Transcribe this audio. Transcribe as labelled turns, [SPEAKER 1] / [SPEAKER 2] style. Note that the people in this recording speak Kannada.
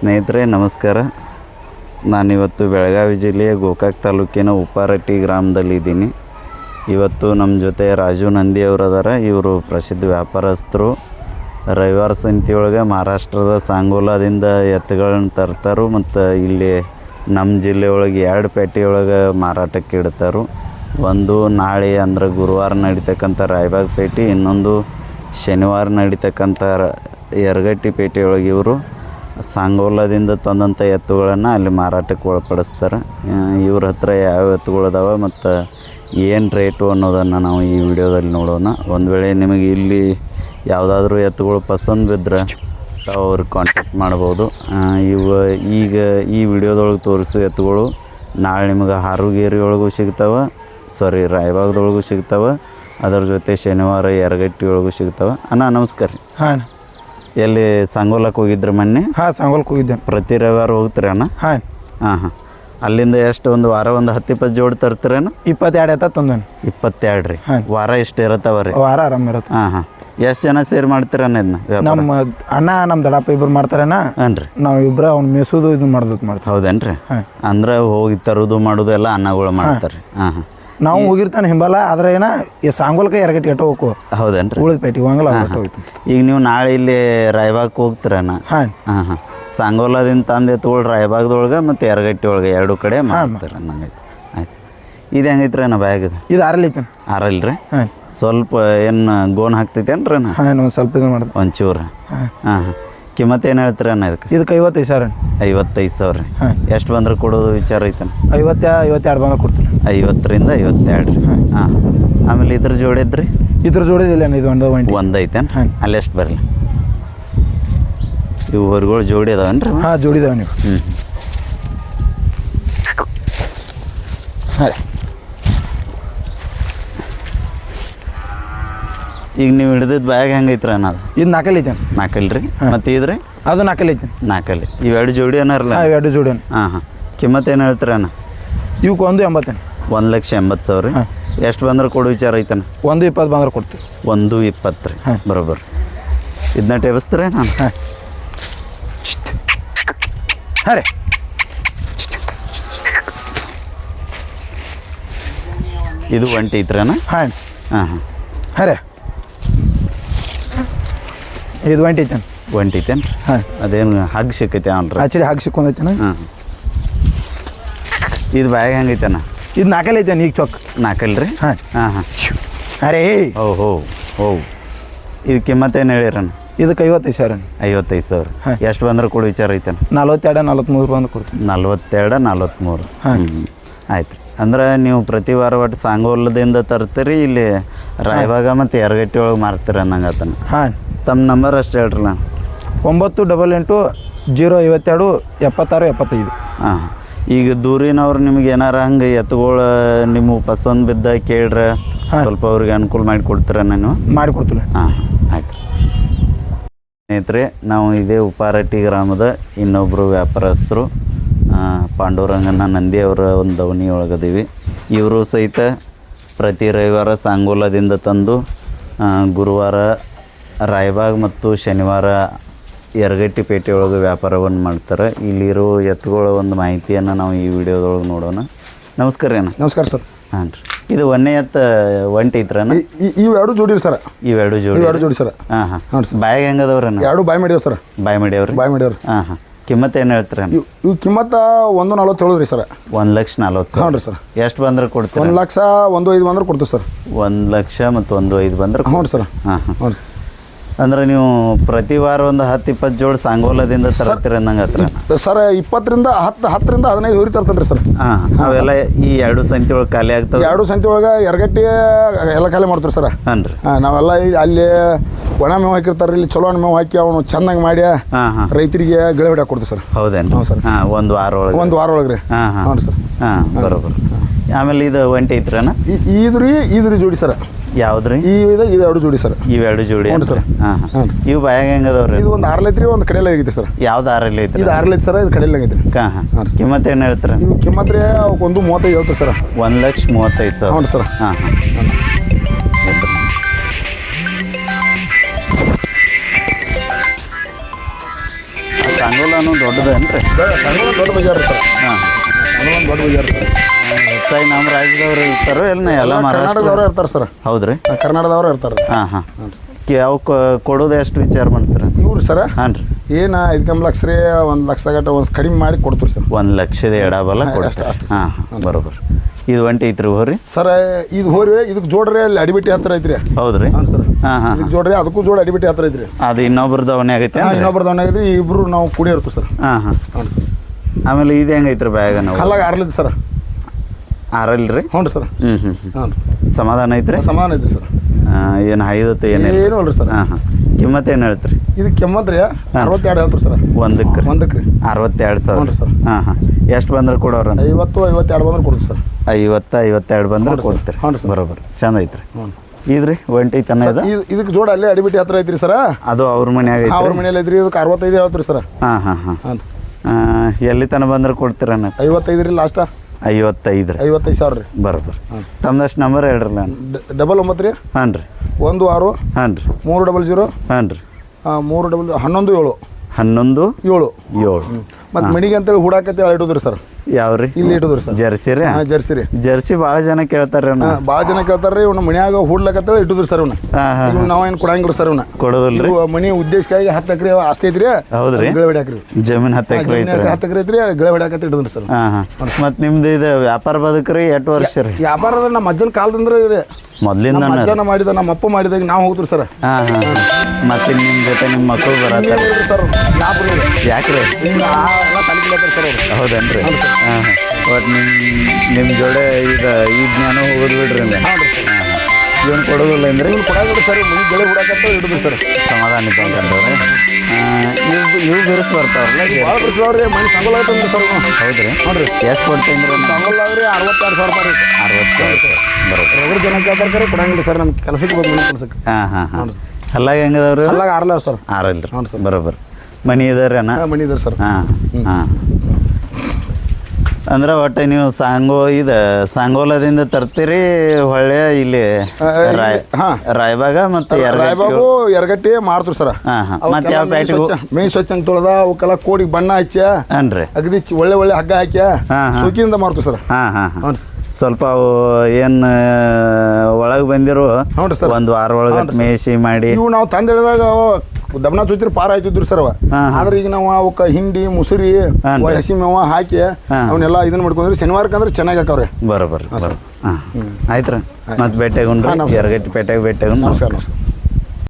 [SPEAKER 1] ಸ್ನೇಹಿತರೆ, ನಮಸ್ಕಾರ. ನಾನಿವತ್ತು ಬೆಳಗಾವಿ ಜಿಲ್ಲೆಯ ಗೋಕಾಕ್ ತಾಲೂಕಿನ ಉಪ್ಪಾರಟ್ಟಿ ಗ್ರಾಮದಲ್ಲಿದ್ದೀನಿ ಇವತ್ತು ನಮ್ಮ ಜೊತೆ ರಾಜು ನಂದಿ ಅವರು ಅದಾರ ಇವರು ಪ್ರಸಿದ್ಧ ವ್ಯಾಪಾರಸ್ಥರು. ರವಿವಾರ ಸಂತಿಯೊಳಗೆ ಮಹಾರಾಷ್ಟ್ರದ ಸಾಂಗೋಲಾದಿಂದ ಎತ್ತುಗಳನ್ನು ತರ್ತಾರು ಮತ್ತು ಇಲ್ಲಿ ನಮ್ಮ ಜಿಲ್ಲೆಯೊಳಗೆ ಎರಡು ಪೇಟೆಯೊಳಗೆ ಮಾರಾಟಕ್ಕೆ ಇಡ್ತಾರು. ಒಂದು ನಾಳೆ ಅಂದ್ರೆ ಗುರುವಾರ ನಡೀತಕ್ಕಂಥ ರಾಯಬಾಗ್ ಪೇಟೆ, ಇನ್ನೊಂದು ಶನಿವಾರ ನಡೀತಕ್ಕಂಥ ಯರಗಟ್ಟಿ ಪೇಟೆಯೊಳಗೆ ಇವರು. ಸಾಂಗೋಲದಿಂದ ತಂದಂಥ ಎತ್ತುಗಳನ್ನು ಅಲ್ಲಿ ಮಾರಾಟಕ್ಕೆ ಒಳಪಡಿಸ್ತಾರೆ. ಇವ್ರ ಹತ್ರ ಯಾವ ಎತ್ತುಗಳದಾವ ಮತ್ತು ಏನು ರೇಟು ಅನ್ನೋದನ್ನು ನಾವು ಈ ವಿಡಿಯೋದಲ್ಲಿ ನೋಡೋಣ. ಒಂದು ವೇಳೆ ನಿಮಗೆ ಇಲ್ಲಿ ಯಾವುದಾದ್ರೂ ಎತ್ತುಗಳು ಪಸಂದ್ ಬಿದ್ದರೆ ಅವ್ರಿಗೆ ಕಾಂಟ್ಯಾಕ್ಟ್ ಮಾಡ್ಬೋದು. ಇವು ಈಗ ಈ ವಿಡಿಯೋದೊಳಗೆ ತೋರಿಸೋ ಎತ್ತುಗಳು ನಾಳೆ ನಿಮಗೆ ಹಾರುಗೇರಿಯೊಳಗೂ ಸಿಗ್ತಾವೆ ಸಾರಿ ರಾಯಬಾಗದೊಳಗೂ ಸಿಗ್ತಾವೆ. ಅದರ ಜೊತೆ ಶನಿವಾರ ಯರಗಟ್ಟಿ ಒಳಗೂ ಸಿಗ್ತಾವೆ. ಅಣ್ಣ, ನಮಸ್ಕಾರ ರೀ.
[SPEAKER 2] ಹಾಂ.
[SPEAKER 1] ಎಲ್ಲಿ ಸಂಗೋಲಕ್ಕೆ ಹೋಗಿದ್ರು ಮೊನ್ನೆ?
[SPEAKER 2] ಹಾಂ ಸಾಂಗೋಲಕ್ಕೆ ಹೋಗಿದ್ದೆ.
[SPEAKER 1] ಪ್ರತಿ ರವಿವಾರ ಹೋಗ್ತೀರಿ ಅಣ್ಣ?
[SPEAKER 2] ಹಾಂ.
[SPEAKER 1] ಹಾಂ ಹಾಂ. ಅಲ್ಲಿಂದ ಎಷ್ಟು ಒಂದು ವಾರ ಒಂದು ಹತ್ತು ಇಪ್ಪತ್ತು ಜೋಡಿ ತರ್ತೀರೇನು
[SPEAKER 2] ಇಪ್ಪತ್ತೆರಡು ಆಯ್ತಾ ತಂದೇನು
[SPEAKER 1] ಇಪ್ಪತ್ತೆರಡು ರೀ.
[SPEAKER 2] ಹಾಂ.
[SPEAKER 1] ವಾರ ಎಷ್ಟು ಇರತ್ತವ ರೀ.
[SPEAKER 2] ವಾರ ಆರಾಮ ಇರುತ್ತೆ.
[SPEAKER 1] ಹಾಂ ಹಾಂ. ಎಷ್ಟು ಜನ ಸೇರಿ ಮಾಡ್ತೀರಣ್ಣ ಇದನ್ನ
[SPEAKER 2] ನಮ್ಮ ಅಣ್ಣ ನಮ್ಮ ದಡಪ್ಪ ಇಬ್ರು ಮಾಡ್ತಾರೇನ
[SPEAKER 1] ಹಾಂ ರೀ.
[SPEAKER 2] ನಾವು ಇಬ್ಬರು ಅವ್ನು ಮೇಸೋದು ಇದು ಮಾಡ್ದು ಮಾಡ್ತೀವಿ. ಹೌದೇನ್ರಿ.
[SPEAKER 1] ಅಂದ್ರೆ ಹೋಗಿ ತರೋದು ಮಾಡೋದು ಎಲ್ಲ ಅನ್ನಗಳು ಮಾಡ್ತಾರೆ. ಹಾಂ ಹಾಂ.
[SPEAKER 2] ನಾವು ಹೋಗಿರ್ತಾನೆ ಹಿಂಬಾಲ ಆದ್ರೆ ಏನ ಈ ಸಾಂಗೋಲ್ಕ ಎರಗಟ್ಟಿ ಗಟ್ಟ ಹೋಗು
[SPEAKER 1] ಹೌದೇನು ರೀ
[SPEAKER 2] ಉಳಿದ ಪೇಟಿ ಹೋಗಂಗಿಲ್ಲ ಹೋಗ್ತು
[SPEAKER 1] ಈಗ ನೀವು ನಾಳೆ ಇಲ್ಲಿ ರಾಯ್ಬಾಗ್ ಹೋಗ್ತೀರಣ್ಣ
[SPEAKER 2] ಹಾಂ.
[SPEAKER 1] ಹಾಂ ಹಾಂ. ಸಾಂಗೋಲದಿಂದ ತಂದು ಎತ್ತುಗಳು ರಾಯಬಾಗದೊಳಗೆ ಮತ್ತು ಎರಗಟ್ಟಿ ಒಳಗೆ ಎರಡು ಕಡೆ ಮಾಡ್ತಾರ. ನಂಗೆ ಆಯ್ತು. ಇದು ಹೆಂಗೈತ್ರಿ ಅಣ್ಣ ಬ್ಯಾಗ್ ಇದು?
[SPEAKER 2] ಇದು ಆರಲ್ಲಿ ಆರಲ್ರಿ?
[SPEAKER 1] ಸ್ವಲ್ಪ ಏನು ಗೋನ್ ಹಾಕ್ತೈತೇನ್ರಿ ಅಣ್ಣ?
[SPEAKER 2] ಹಾಂ ಒಂದು ಸ್ವಲ್ಪ ಇದು ಮಾಡ್ದೆ.
[SPEAKER 1] ಒಂಚೂರು?
[SPEAKER 2] ಹಾಂ
[SPEAKER 1] ಹಾಂ. ಹಾಂ ಮತ್ತೆ ಏನು ಹೇಳ್ತೀರ ಅಣ್ಣ ಇದಕ್ಕೆ?
[SPEAKER 2] ಇದಕ್ಕೆ ಐವತ್ತೈದು ಸಾವಿರ
[SPEAKER 1] ಐವತ್ತೈದು ಸಾವಿರ. ರೀ
[SPEAKER 2] ಹಾಂ.
[SPEAKER 1] ಎಷ್ಟು ಬಂದ್ರೆ ಕೊಡೋದು ವಿಚಾರ ಐತನ
[SPEAKER 2] ಐವತ್ತ ಐವತ್ತೆರಡು ಬಂದ್ರೆ ಕೊಡ್ತೀನಿ
[SPEAKER 1] ಐವತ್ತರಿಂದ ಐವತ್ತೆರಡು. ರೀ ಹಾಂ. ಆಮೇಲೆ ಇದ್ರ ಜೋಡಿ ಇದ್ರಿ?
[SPEAKER 2] ಇದ್ರ ಜೋಡಿದಿಲ್ಲ ಇದು ಒಂದು ಒಂಟಿ
[SPEAKER 1] ಒಂದು ಐತೆ
[SPEAKER 2] ಹಾಂ.
[SPEAKER 1] ಅಲ್ಲಿ ಎಷ್ಟು ಬರಲಿ? ಇವು ಹೊರಗಳು ಜೋಡಿ ಅದಾವೇನು ರೀ
[SPEAKER 2] ಹಾಂ ಜೋಡಿದಾವೆ ನೀವು.
[SPEAKER 1] ಹ್ಞೂ
[SPEAKER 2] ಹಾಂ
[SPEAKER 1] ಈಗ ನೀವು ಹಿಡಿದಿದ್ದು ಬ್ಯಾಗ್ ಹೆಂಗೈತ್ರ ಅನ್ನೋದು
[SPEAKER 2] ಇದು ನಾಲ್ಕಲ್ಲಿ ಐತೆ.
[SPEAKER 1] ನಾಲ್ಕಲ್ಲ ರೀ ಮತ್ತೆ ಇದ್ರಿ?
[SPEAKER 2] ಅದು ನಾಲ್ಕಲ್ಲಿ ಐತೆ.
[SPEAKER 1] ನಾಲ್ಕಲ್ಲಿ ಇವೆರಡು ಜೋಡಿ ಅನ್ನೋರಲ್ಲ?
[SPEAKER 2] ಹಾಂ ಎರಡು ಜೋಡಿ
[SPEAKER 1] ಹಾಂ ಹಾಂ. ಕಿಮ್ಮತ್ ಏನು ಹೇಳ್ತೀರ ಅಣ್ಣ?
[SPEAKER 2] ಇವಕ್ಕೆ ಒಂದು ಎಂಬತ್ತೇನು.
[SPEAKER 1] ಒಂದು ಲಕ್ಷ ಎಂಬತ್ತು ಸಾವಿರ. ರೀ. ಎಷ್ಟು ಬಂದ್ರೆ ಕೊಡು ವಿಚಾರ ಐತನ
[SPEAKER 2] ಒಂದು ಇಪ್ಪತ್ತು ಬಂದ್ರೆ ಕೊಡ್ತೀವಿ.
[SPEAKER 1] ಒಂದು ಇಪ್ಪತ್ತು ರೀ.
[SPEAKER 2] ಹಾಂ.
[SPEAKER 1] ಬರೋಬ್ಬರ. ಇದನ್ನ ಟೇಬಸ್ತೀರ ನಾನು
[SPEAKER 2] ಹಾಂ. ಹಾಂ ರೀ.
[SPEAKER 1] ಇದು ಒಂಟಿ ಐತ್ರನ
[SPEAKER 2] ಹಾಂ
[SPEAKER 1] ಹಾಂ ಹಾಂ.
[SPEAKER 2] ಹಾಂ ರೀ. ಇದು ಒಂಟಿ ಐತೇನೆ
[SPEAKER 1] ಒಂಟಿ
[SPEAKER 2] ಹಾಂ.
[SPEAKER 1] ಅದೇನು ಹಗ್ ಸಿಕ್ಕೈತೆ ಅವನ್ರಿ?
[SPEAKER 2] ಆಚರಿ ಹಾಕಿ ಸಿಕ್ಕೊಂಡೈತೇನೆ
[SPEAKER 1] ಹಾಂ. ಇದು ಬ್ಯಾಗ್ ಹೆಂಗೈತನ
[SPEAKER 2] ಇದು ನಾಲ್ಕಲ್ಲಿ ಐತೇನು ಈಗ ಚೊಕ್
[SPEAKER 1] ನಾಲ್ಕಲ್ಲ ರೀ
[SPEAKER 2] ಹಾಂ
[SPEAKER 1] ಹಾಂ. ಹಾಂ
[SPEAKER 2] ಅರೇ
[SPEAKER 1] ಓ ಹೋ ಹೋ ಇದು ಕಿಮ್ಮತ್ತೇನು ಹೇಳಿರಣ್ಣ?
[SPEAKER 2] ಇದಕ್ಕೆ ಐವತ್ತೈದು ಸಾವಿರ.
[SPEAKER 1] ಐವತ್ತೈದು ಸಾವಿರ.
[SPEAKER 2] ಹಾಂ.
[SPEAKER 1] ಎಷ್ಟು ಬಂದ್ರೆ ಕೊಡು ವಿಚಾರ ಐತನ
[SPEAKER 2] ನಲ್ವತ್ತೆರಡು ನಲ್ವತ್ತ್ಮೂರು ಬಂದು ಕೊಡ್ತೀನಿ.
[SPEAKER 1] ನಲ್ವತ್ತೆರಡು ನಲ್ವತ್ತ್ಮೂರು
[SPEAKER 2] ಹಾಂ.
[SPEAKER 1] ಆಯ್ತು. ರೀ ಅಂದ್ರೆ ನೀವು ಪ್ರತಿ ವಾರ ಒಟ್ಟು ಸಾಂಗೋಲದಿಂದ ತರ್ತೀರಿ ಇಲ್ಲಿ ರಾಯಬಾಗ ಮತ್ತು ಯರಗಟ್ಟಿ ಒಳಗೆ ಮಾರ್ತೀರಿ ಅನ್ನಂಗೆ ಆತನ
[SPEAKER 2] ಹಾಂ.
[SPEAKER 1] ತಮ್ಮ ನಂಬರ್ ಅಷ್ಟು ಹೇಳ್ರಲ್ಲ.
[SPEAKER 2] ಒಂಬತ್ತು ಡಬಲ್ ಎಂಟು ಜೀರೋ ಐವತ್ತೆರಡು ಎಪ್ಪತ್ತಾರು ಎಪ್ಪತ್ತೈದು.
[SPEAKER 1] ಹಾಂ ಈಗ ದೂರಿನವ್ರು ನಿಮ್ಗೆ ಏನಾರ ಹಂಗೆ ಎತ್ತುಗಳು ನಿಮ್ಮ ಪಸಂದ್ ಬಿದ್ದ ಕೇಳ್ರೆ ಸ್ವಲ್ಪ ಅವ್ರಿಗೆ ಅನುಕೂಲ ಮಾಡಿ ಕೊಡ್ತೀರ ನಾನು?
[SPEAKER 2] ಮಾಡಿಕೊಡ್ತೀನಿ
[SPEAKER 1] ಹಾಂ ಆಯ್ತು. ಸ್ನೇಹಿತರೆ ನಾವು ಇದೇ ಉಪಾರಟ್ಟಿ ಗ್ರಾಮದ ಇನ್ನೊಬ್ಬರು ವ್ಯಾಪಾರಸ್ಥರು ಪಾಂಡುರಂಗನ ನಂದಿ ಅವರ ಒಂದು ದವಣಿ ಒಳಗದೀವಿ ಇವರು ಸಹಿತ ಪ್ರತಿ ರವಿವಾರ ಸಾಂಗೋಲದಿಂದ ತಂದು ಗುರುವಾರ ರಾಯಬಾಗ್ ಮತ್ತು ಶನಿವಾರ ಯರಗಟ್ಟಿ ಪೇಟೆ ಒಳಗೆ ವ್ಯಾಪಾರವನ್ನು ಮಾಡ್ತಾರೆ. ಇಲ್ಲಿರೋ ಎತ್ತುಗಳ ಒಂದು ಮಾಹಿತಿಯನ್ನು ನಾವು ಈ ವಿಡಿಯೋದೊಳಗೆ ನೋಡೋಣ. ನಮಸ್ಕಾರ ರೀ ಅಣ್ಣ.
[SPEAKER 3] ನಮಸ್ಕಾರ ಸರ್.
[SPEAKER 1] ಹಾಂ ರೀ. ಇದು ಒಂದೇ ಎತ್ತ ಒಂಟಿ ಐತ್ರಣ್ಣ
[SPEAKER 3] ಇವೆರಡು ಜೋಡಿ ಸರ್.
[SPEAKER 1] ಇವೆರಡು ಜೋಡಿ
[SPEAKER 3] ಎರಡು ಜೋಡಿ ಸರ್.
[SPEAKER 1] ಹಾಂ ಹಾಂ.
[SPEAKER 3] ಹಾಂ ಸರ್.
[SPEAKER 1] ಬ್ಯಾಗ್ ಹೆಂಗದವ್ರಣ್ಣ
[SPEAKER 3] ಎರಡು ಬಾಯ್ ಮಾಡ್ಯಾವ ಸರ್.
[SPEAKER 1] ಬಾಯ್ ಮಾಡ್ಯಾವ್ರಿ
[SPEAKER 3] ಬಾಯಿ ಮಾಡ್ಯಾವ್ರಿ
[SPEAKER 1] ಹಾಂ ಹಾಂ. ಕಿಮ್ಮತ್ತು ಏನು ಹೇಳ್ತೀರ
[SPEAKER 3] ಇವು ಕಿಮ್ಮತ್ತ ಒಂದು ನಲ್ವತ್ತು ರೀ ಸರ್.
[SPEAKER 1] ಒಂದು ಲಕ್ಷ ನಲ್ವತ್ತು
[SPEAKER 3] ಹ್ಞೂ ರೀ ಸರ್.
[SPEAKER 1] ಎಷ್ಟು ಬಂದ್ರೆ ಕೊಡ್ತೀವಿ
[SPEAKER 3] ಒಂದು ಲಕ್ಷ ಒಂದು ಐದು ಬಂದ್ರೆ ಕೊಡ್ತೀವಿ ಸರ್.
[SPEAKER 1] ಒಂದು ಲಕ್ಷ ಮತ್ತು ಒಂದು ಐದು ಬಂದ್ರೆ
[SPEAKER 3] ಹ್ಞೂ ಸರ್.
[SPEAKER 1] ಹಾಂ ಹಾಂ.
[SPEAKER 3] ಹ್ಞೂ ಸರ್.
[SPEAKER 1] ಅಂದ್ರೆ ನೀವು ಪ್ರತಿ ವಾರ ಒಂದು ಹತ್ತು ಇಪ್ಪತ್ತು ಜೋಳ ಸಾಂಗೋಲದಿಂದ ಅಂದಂಗೆ ಹತ್ರ
[SPEAKER 3] ಸರ್ ಇಪ್ಪತ್ತರಿಂದ ಹತ್ತು ಹತ್ತರಿಂದ ಹದಿನೈದು ಊರಿ ತರ್ತಾನ್ರಿ ರೀ ಸರ್.
[SPEAKER 1] ಹಾಂ ಅವೆಲ್ಲ ಈ ಎರಡು ಸಂತಿ ಒಳಗೆ ಖಾಲಿ ಆಗ್ತವೆ?
[SPEAKER 3] ಎರಡು ಸಂತಿ ಒಳಗೆ ಎರಗಟ್ಟಿ ಎಲ್ಲ ಖಾಲಿ ಮಾಡ್ತೀವಿ ಸರ್.
[SPEAKER 1] ಹಾಂ ರೀ
[SPEAKER 3] ಹಾಂ ನಾವೆಲ್ಲ ಈ ಅಲ್ಲಿ ಒಣ ಮೇವು ಹಾಕಿರ್ತಾರೆ ಇಲ್ಲಿ ಚಲೋ ಮೇವು ಹಾಕಿ ಅವನು ಚೆನ್ನಾಗಿ ಮಾಡಿ
[SPEAKER 1] ಹಾಂ ಹಾಂ.
[SPEAKER 3] ರೈತರಿಗೆ ಗಿಳೆ ಹೊಡ್ಯಾಕ ಕೊಡ್ತೀವಿ ಸರ್.
[SPEAKER 1] ಹೌದೇನು
[SPEAKER 3] ಹ್ಞೂ ಸರ್.
[SPEAKER 1] ಹಾಂ ಒಂದು ವಾರ ಒಳಗೆ.
[SPEAKER 3] ಒಂದು ವಾರ ಒಳಗೆ ರೀ
[SPEAKER 1] ಹಾಂ ಹಾಂ.
[SPEAKER 3] ಹ್ಞೂ ಸರ್.
[SPEAKER 1] ಹಾಂ ಬರೋಬರ್. ಆಮೇಲೆ ಇದು ಒಂಟಿ ಐತ್ರಣ್ಣ
[SPEAKER 3] ಇದ್ರಿ ಇದ್ರಿ ಜೋಡಿ ಸರ್.
[SPEAKER 1] ಯಾವ್ದು ರೀ
[SPEAKER 3] ಈ ಇದು ಇದು ಎರಡು ಜೋಡಿ ಸರ್.
[SPEAKER 1] ಇವೆರಡು ಜೋಡಿ
[SPEAKER 3] ಹ್ಞೂ ಸರ್.
[SPEAKER 1] ಹಾಂ ಹಾಂ. ಇವು ಬ್ಯಾಗ್ ಹೆಂಗದವ್ರಿ?
[SPEAKER 3] ಇದು ಒಂದು ಆರ್ಲೈತ್ರಿ ಒಂದು ಕಡೆಯಲ್ಲಿ ಆಗೈತೆ ಸರ್.
[SPEAKER 1] ಯಾವ್ದು ಆರಲ್ಲಿ ಐತ್ರಿ?
[SPEAKER 3] ಇದು ಆರ್ಲೈತ್ ಸರ್ ಇದು ಕಡೆಯಲ್ಲಿ ಆಗೈತೆ
[SPEAKER 1] ಹಾಂ ಹಾಂ.
[SPEAKER 3] ಹಾಂ ಸರ್.
[SPEAKER 1] ಕಿಮ್ಮತ್ತು ಏನು ಹೇಳ್ತೀರ?
[SPEAKER 3] ಇವು ಕಿಮ್ಮತ್ ರೀ ಒಂದು ಮೂವತ್ತೈದು ಹೇಳ್ತೀವಿ ಸರ್.
[SPEAKER 1] ಒಂದು ಲಕ್ಷ ಮೂವತ್ತೈದು ಸಾವಿರ.
[SPEAKER 3] ಹ್ಞೂ ಸರ್.
[SPEAKER 1] ಹಾಂ ಹಾಂ. ಸಾಂಗೋಲನು ದೊಡ್ಡದೇನ್ರಿ?
[SPEAKER 3] ದೊಡ್ಡ ಬಜಾರ್ ಸರ್.
[SPEAKER 1] ಹಾಂ.
[SPEAKER 3] ಅದೊಂದು ದೊಡ್ಡ ಬಜಾರ್ ಸರ್.
[SPEAKER 1] ಹೆಚ್ಚಾಗಿ ನಮ್ಮ ರಾಜ್ಯದವರು ಇರ್ತಾರೋ ಇಲ್ಲ ಎಲ್ಲ ಮಹಾರಾಷ್ಟ್ರದವರು
[SPEAKER 3] ಕರ್ನಾಟಕದವ್ರು ಇರ್ತಾರೆ ಸರ್.
[SPEAKER 1] ಹೌದ್ರಿ?
[SPEAKER 3] ಕರ್ನಾಟಕದವರು ಇರ್ತಾರೆ.
[SPEAKER 1] ಹಾಂ ಹಾಂ. ಯಾವ ಕೊಡೋದು ಎಷ್ಟು ವಿಚಾರ ಮಾಡ್ತೀರ?
[SPEAKER 3] ಇವ್ರು ಸರ?
[SPEAKER 1] ಹಾಂ ರೀ.
[SPEAKER 3] ಏನು ಐದು ಲಕ್ಷ ರೀ ಒಂದು ಲಕ್ಷ ಗಟ್ಟ ಒಂದು ಕಡಿಮೆ ಮಾಡಿ ಕೊಡ್ತೀವಿ ಸರ್.
[SPEAKER 1] ಒಂದು ಲಕ್ಷದ ಎಡಬಲ ಕೊಡ್ತಾರೆ
[SPEAKER 3] ಅಷ್ಟು-.
[SPEAKER 1] ಹಾಂ ಹಾಂ ಬರೋಬ್ಬರ ಇದು ಒಂಟಿ ಐತ್ರಿ ಹೋರಿ
[SPEAKER 3] ಸರ್ ಇದು ಹೋರಿ ಇದಕ್ಕೆ ಜೋಡ್ರಿ ಅಲ್ಲಿ ಅಡಿಬಿಟ್ಟಿ ಹತ್ತಿರ ಐತ್ರಿ.
[SPEAKER 1] ಹೌದ್ರಿ?
[SPEAKER 3] ಸರ್.
[SPEAKER 1] ಹಾಂ ಹಾಂ
[SPEAKER 3] ಜೋಡ್ರಿ ಅದಕ್ಕೂ ಜೋಡಿ ಅಡಿಬಿಟ್ಟಿ ಹತ್ತಿರ ಐತ್ರಿ.
[SPEAKER 1] ಅದು ಇನ್ನೊಬ್ರ ದವಣೆ ಆಗೈತೆ
[SPEAKER 3] ಇನ್ನೊಬ್ರ ದವಣೆ ದವನಾಗಿದ್ರಿ ಇಬ್ರು ನಾವು ಕುಡಿ ಇರ್ತೀವಿ ಸರ್.
[SPEAKER 1] ಹಾಂ ಹಾಂ.
[SPEAKER 3] ಸರ್.
[SPEAKER 1] ಆಮೇಲೆ ಇದು ಹೆಂಗೈತ್ರಿ ಬ್ಯಾಗ ನಾವು
[SPEAKER 3] ಅಲ್ಲಾಗ ಆರ್ಲಿದ್ದು ಸರ್.
[SPEAKER 1] ಆರಲ್ರಿ?
[SPEAKER 3] ಹ್ಞೂ ರೀ ಸರ್.
[SPEAKER 1] ಹ್ಞೂ ಹ್ಞೂ ಹ್ಞೂ ಸಮಾಧಾನ ಐತ್ರಿ?
[SPEAKER 3] ಸಮಾನ ಐತ್ರಿ ಸರ್.
[SPEAKER 1] ಏನು ಐದತ್ತು ಏನಿಲ್ಲ
[SPEAKER 3] ಏನು ಅಲ್ರಿ ಸರ್.
[SPEAKER 1] ಹಾಂ ಹಾಂ. ಕಿಮ್ಮತ್ತು ಏನು ಹೇಳ್ತೀರಿ?
[SPEAKER 3] ಇದು ಕೆಮ್ಮತ್ರಿ ಅರವತ್ತೆರಡು ಹೇಳ್ತೀರಿ ಸರ್.
[SPEAKER 1] ಒಂದಕ್ಕೆ
[SPEAKER 3] ಒಂದಕ್ಕೆ ರೀ.
[SPEAKER 1] ಅರವತ್ತೆರಡು ಸಾವಿರ.
[SPEAKER 3] ರೀ ಸರ್.
[SPEAKER 1] ಹಾಂ ಹಾಂ. ಎಷ್ಟು ಬಂದ್ರೆ ಕೊಡೋರ?
[SPEAKER 3] ಐವತ್ತು ಐವತ್ತೆರಡು ಬಂದ್ರೆ ಕೊಡ್ತೀವಿ ಸರ್.
[SPEAKER 1] ಐವತ್ತು ಐವತ್ತೆರಡು ಬಂದ್ರೆ
[SPEAKER 3] ರೀ.
[SPEAKER 1] ಕೊಡ್ತೀರಿ.
[SPEAKER 3] ಹ್ಞೂ ರೀ ಸರ್.
[SPEAKER 1] ಬರೋಬ್ಬರ ಚಂದ ಐತ್ರಿ.
[SPEAKER 3] ಹ್ಞೂ
[SPEAKER 1] ಇದ್ರಿ ಒಂಟಿ ತನ ಇದೆ?
[SPEAKER 3] ಇದು ಇದಕ್ಕೆ ಜೋಡ ಅಲ್ಲೇ ಅಡಿಬಿಟ್ಟಿ ಹತ್ರ ಐತ್ರಿ ಸರ್.
[SPEAKER 1] ಅದು ಅವ್ರ ಮನ್ಯಾಗ
[SPEAKER 3] ಅವ್ರ ಮನೇಲಿ ಐತ್ರಿ ಇದಕ್ಕೆ ಅರವತ್ತೈದು ಹೇಳ್ತೀರಿ ಸರ್.
[SPEAKER 1] ಹಾಂ ಹಾಂ ಹಾಂ.
[SPEAKER 3] ಹಾಂ
[SPEAKER 1] ಎಲ್ಲಿ ತನ ಬಂದ್ರೆ ಕೊಡ್ತೀರ
[SPEAKER 3] ಐವತ್ತೈದು ರೀ ಲಾಸ್ಟ.
[SPEAKER 1] ಐವತ್ತೈದು ರೀ
[SPEAKER 3] ಐವತ್ತೈದು ಸಾವಿರ ರೀ.
[SPEAKER 1] ಬರೋಬ್ಬರ ತಮ್ದಷ್ಟು ನಂಬರ್ ಹೇಳ್ರಿ ನಾನು.
[SPEAKER 3] ಡಬಲ್ ಒಂಬತ್ತು ರೀ?
[SPEAKER 1] ಹಾಂ ರೀ.
[SPEAKER 3] ಒಂದು ಆರು
[SPEAKER 1] ಹಾಂ ರೀ.
[SPEAKER 3] ಮೂರು ಡಬಲ್ ಜೀರೋ
[SPEAKER 1] ಹಾಂ ರೀ.
[SPEAKER 3] ಹಾಂ ಮೂರು ಡಬಲ್ ಹನ್ನೊಂದು ಏಳು.
[SPEAKER 1] ಹನ್ನೊಂದು
[SPEAKER 3] ಏಳು.
[SPEAKER 1] ಏಳು.
[SPEAKER 3] ಮತ್ತು ಮಣಿಗೆ ಅಂತೇಳಿ ಹುಡಾಕತ್ತೇಳಿ ಇಡೋದ್ರಿ ಸರ್.
[SPEAKER 1] ಯಾವ ರೀ
[SPEAKER 3] ಇಲ್ಲಿ ಇಡುದ್ರಿ ಸರ್.
[SPEAKER 1] ಜರ್ಸಿ ರೀ?
[SPEAKER 3] ಹಾಂ ಜರ್ಸಿ ರೀ.
[SPEAKER 1] ಜರ್ಸಿ ಬಾಳ ಜನ ಕೇಳ್ತಾರ್ರಿ ಅವ್ನ.
[SPEAKER 3] ಬಾಳ ಜನ ಕೇಳ್ತಾರೆ ರೀ ಇವ್ನ ಮನ್ಯಾಗ ಹೂಡ್ಲಕತ್ತ ಇಟ್ಟುದ್ರಿ ಸರ್ ಅವ್ನ
[SPEAKER 1] ಹಾ
[SPEAKER 3] ನಾವ್ ಏನ್ ಕೊಡಂಗಿಲ್ಲ ಸರ್ ಅವ್ನ
[SPEAKER 1] ಕೊಡೋದಿಲ್ಲ ರೀ
[SPEAKER 3] ಇವು ಮನಿ ಉದ್ದೇಶಕ್ಕಾಗಿ ಹತ್ತು ಎಕರೆ ಆಸ್ತಿ ಐತ್ರಿ.
[SPEAKER 1] ಹೌದ್ರಿ?
[SPEAKER 3] ಗಿಳೆ ಹೊಡ್ಯಾಕ್ರಿ
[SPEAKER 1] ಜಮೀನ್ ಹತ್ತು ಎಕರೆ ಐತ್ರಿ.
[SPEAKER 3] ಹತ್ತು ಎಕರೆ ಐತ್ರಿ ಗಿಳೆ ಹೊಡ್ಯಾಕತ್ತ ಇಡೋದ್ರಿ ಸರ್
[SPEAKER 1] ಮತ್ ಮತ್ತು ನಿಮ್ದು ಇದು ವ್ಯಾಪಾರ ಬದುಕ್ರಿ ಎಷ್ಟು ವರ್ಷ ರೀ?
[SPEAKER 3] ವ್ಯಾಪಾರ ಅಂದ್ರೆ ನಮ್ಮ ಅಜ್ಜನ ಕಾಲದಂದ್ರೆ ರೀ
[SPEAKER 1] ಮೊದ್ಲಿಂದ
[SPEAKER 3] ಅಜ್ಜನ ಮಾಡಿದ ನಮ್ಮ ಅಪ್ಪ ಮಾಡಿದಾಗ ನಾವು ಹೋಗ್ತೀವಿ ಸರ್.
[SPEAKER 1] ಹಾಂ ಹಾಂ ಮತ್ತೆ ನಿಮ್ಮ ಜೊತೆ ನಿಮ್ಮ ಮಕ್ಕಳು ಬರತ್ತಾರ?
[SPEAKER 3] ಸರ್
[SPEAKER 1] ಯಾಕ್ರಿ? ಹೌದೇನ್ರಿ? ಹಾಂ ಹಾಂ. ಒಟ್ಟು ನಿಮ್ಮ ನಿಮ್ಮ ಜೋಡೆ ಈಗ ಈ ಜ್ಞಾನ ಹೋಗೋದು ಬಿಡ್ರಿ ನೀವು
[SPEAKER 3] ಹಾಂ ಸರ್
[SPEAKER 1] ಹಾಂ ಹಾಂ. ಇವನು ಕೊಡೋದಿಲ್ಲ ಅಂದ್ರೆ
[SPEAKER 3] ಇವ್ನು ಕೊಡೋದಿಲ್ಲ ಸರ್ ಮನಿ ಜೋಡೆ ಹುಡಾಕತ್ತ ಇಡುದ್ರಿ ಸರ್.
[SPEAKER 1] ಸಮಾಧಾನ ಇದ್ದಂತಂದ್ರೆ ಇವು ಇವು ಬಿರುಸು ಬರ್ತಾವಲ್ಲ
[SPEAKER 3] ಭಾಳ ಬಿಡಿಸ್ದವ್ರಿ ಮನೆ ಆಯ್ತಂದ್ರಿ ಸರ್. ಹೌದು
[SPEAKER 1] ಹೌದ್ರಿ
[SPEAKER 3] ನೋಡ್ರಿ
[SPEAKER 1] ಎಷ್ಟು ಕೊಡ್ತೀನಿ
[SPEAKER 3] ಸಂಗಲ್ ಅವ್ರಿ? ಅರವತ್ತಾರು ಸಾವಿರ ರೂಪಾಯಿ ರೀ
[SPEAKER 1] ಅರವತ್ತು ಬರೋದು
[SPEAKER 3] ಒಬ್ಬರು ಜನ ಕೇಳ್ತಾರೆ ಕೊಡಂಗಿಲ್ಲ ಸರ್ ನಮ್ಮ ಕೆಲಸಕ್ಕೆ ಬಂದು ಮನೆ ಕೆಲಸಕ್ಕೆ.
[SPEAKER 1] ಹಾಂ ಹಾಂ ಹಾಂ. ಅಲ್ಲಾಗ ಹೆಂಗದವ್ರಿ?
[SPEAKER 3] ಅಲ್ಲಾಗ ಆರಲ್ಲ ಸರ್.
[SPEAKER 1] ಆರಲ್ರಿ
[SPEAKER 3] ಹ್ಞೂ ಸರ್.
[SPEAKER 1] ಬರೋಬ್ಬರ. ಮನಿ ಇದಾರೆ
[SPEAKER 3] ಮನಿ ಇದಾರೆ ಸರ್.
[SPEAKER 1] ಹಾಂ ಹಾಂ. ಅಂದ್ರೆ ಒಟ್ಟೆ ನೀವು ಸಾಂಗೋ ಇದು ಸಾಂಗೋಲದಿಂದ ತರ್ತೀರಿ ಹೊಳ್ಳೆ ಇಲ್ಲಿ ರಾಯ್ ರಾಯಬಾಗ ಮತ್ತೆ
[SPEAKER 3] ರಾಯಬಾಗು ಎರಗಟ್ಟಿ ಮಾರ್ತೀವಿ ಸರ್.
[SPEAKER 1] ಮತ್ತೆ ಯಾವ ಪ್ಯಾಟಿಗೂ
[SPEAKER 3] ಮೇ ಸ್ವಚ್ಛ ಅಂತ ತೊಳೆದ ಅವಕ್ಕೆಲ್ಲ ಕೋಡಿಗೆ ಬಣ್ಣ ಹಚ್ಚ
[SPEAKER 1] ಅನ್ರಿ
[SPEAKER 3] ಅಗದಿ ಒಳ್ಳೆ ಒಳ್ಳೆ ಹಗ್ಗ ಹಾಕ್ಯ. ಸುಖಿಯಿಂದ ಮಾರ್ತೀವಿ ಸರ್.
[SPEAKER 1] ಹಾಂ ಹಾಂ ಹಾಂ. ಸ್ವಲ್ಪ ಅವು ಏನು ಒಳಗೆ ಬಂದಿರೋ. ಒಂದು ವಾರ ಒಳಗೆ ಮೇಸಿ ಮಾಡಿ.
[SPEAKER 3] ಇವು ನಾವು ತಂದು ದಮನ ಚುಚ್ಚಿರ ಪಾರ ಆಯ್ತಿದ್ರು
[SPEAKER 1] ಸರ್ವ.
[SPEAKER 3] ಆದ್ರೆ ಈಗ ನಾವು ಅವಕ್ಕ ಹಿಂಡಿ ಮುಸುರಿ ಹಸಿ ಮೇವ ಹಾಕಿ. ಅವನ್ನೆಲ್ಲ ಇದನ್ನ ಮಾಡ್ಕೊಂಡ್ರೆ ಶನಿವಾರಕ್ಕೆ ಅಂದ್ರೆ ಚೆನ್ನಾಗಿ ಹಾಕವ್ರೆ.
[SPEAKER 1] ಬರೋಬರ್ ಬರೋ ಆಯ್ತ್ರ. ಮತ್ತೆ ಬೇಟೆಗೊಂಡ್ರೆ ಪೇಟೆಗೆ ಬೇಟೆಗೊಂಡು
[SPEAKER 3] ನಮಸ್ಕಾರ ನಮಸ್ಕಾರ.